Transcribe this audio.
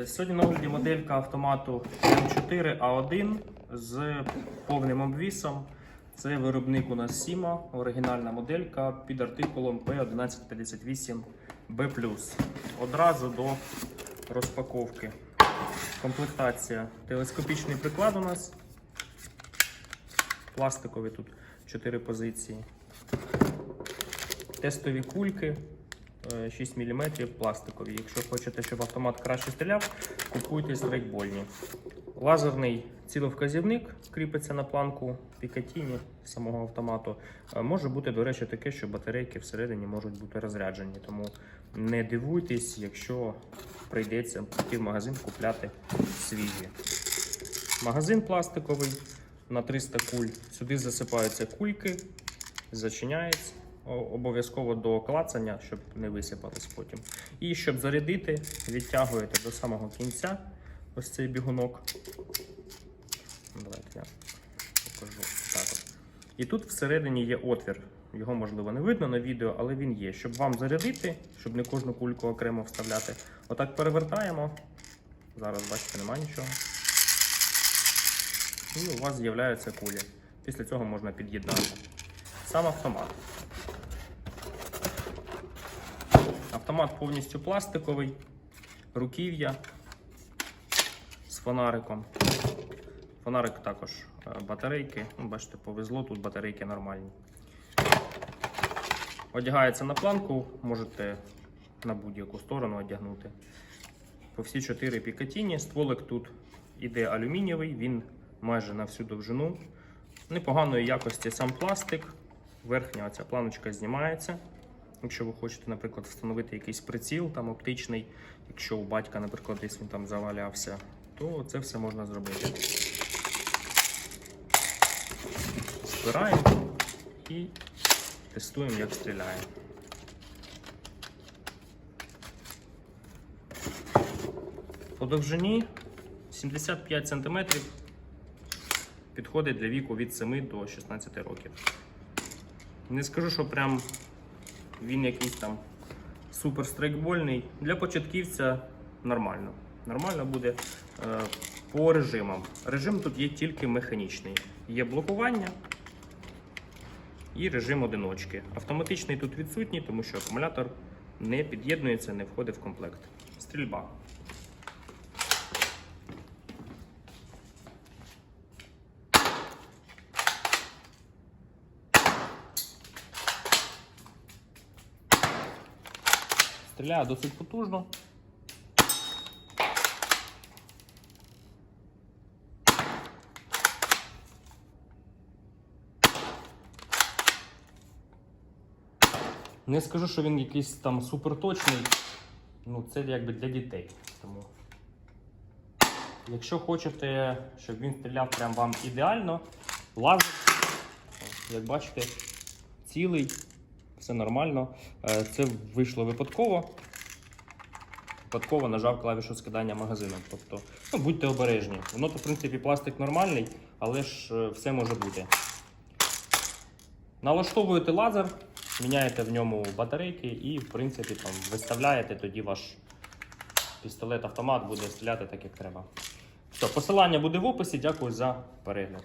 Е, Сьогодні на огляді моделька автомату М4А1 з повним обвісом. Це виробник у нас Сіма, оригінальна моделька під артикулом P1158B. Одразу до розпаковки. Комплектація. Телескопічний приклад у нас. Пластикові тут 4 позиції. Тестові кульки. Е, 6 мм пластикові. Якщо хочете, щоб автомат краще стріляв, купуйте страйкбольні. Лазерний ціловказівник кріпиться на планку Пікатіні самого автомату. Е, Може бути, до речі, таке, що батарейки всередині можуть бути розряджені. Тому не дивуйтесь, якщо прийдеться в магазин купляти свіжі. Магазин пластиковий на 300 куль. Сюди засипаються кульки, зачиняється. Обов'язково до клацання, щоб не висипались потім. І щоб зарядити, відтягуєте до самого кінця ось цей бігунок. Давайте я покажу. Так. І тут всередині є отвір. Його можливо не видно на відео, але він є. Щоб вам зарядити, щоб не кожну кульку окремо вставляти. Отак перевертаємо. Зараз бачите, немає нічого. І у вас з'являються кулі. Після цього можна під'єднати. Сам автомат. Автомат повністю пластиковий, руків'я з фонариком. Фонарик також е, батарейки. Ну, бачите, повезло, тут батарейки нормальні. Одягається на планку, можете на будь-яку сторону одягнути. По всі чотири пікатіні. Стволик тут іде алюмінієвий, він майже на всю довжину. Непоганої якості сам пластик. Верхня оця планочка знімається. Якщо ви хочете, наприклад, встановити якийсь приціл там оптичний, якщо у батька, наприклад, десь він там завалявся, то це все можна зробити. Збираємо і тестуємо, як стріляє. По довжині 75 см підходить для віку від 7 до 16 років. Не скажу, що прям він якийсь там супер страйкбольний. Для початківця нормально. Нормально буде е, по режимам. Режим тут є тільки механічний. Є блокування і режим одиночки. Автоматичний тут відсутній, тому що акумулятор не під'єднується, не входить в комплект. Стрільба. Стріляє досить потужно. Не скажу, що він якийсь там суперточний. Ну, це якби для дітей. Тому. Якщо хочете, щоб він стріляв прям вам ідеально, лазер, як бачите, цілий, все нормально. Е, Це вийшло випадково. Випадково нажав клавішу скидання магазину. Тобто, ну, будьте обережні. Воно, в принципі, пластик нормальний, але ж е, все може бути. Налаштовуєте лазер, міняєте в ньому батарейки і, в принципі, там, виставляєте, тоді ваш пістолет-автомат буде стріляти так, як треба. Все, посилання буде в описі. Дякую за перегляд.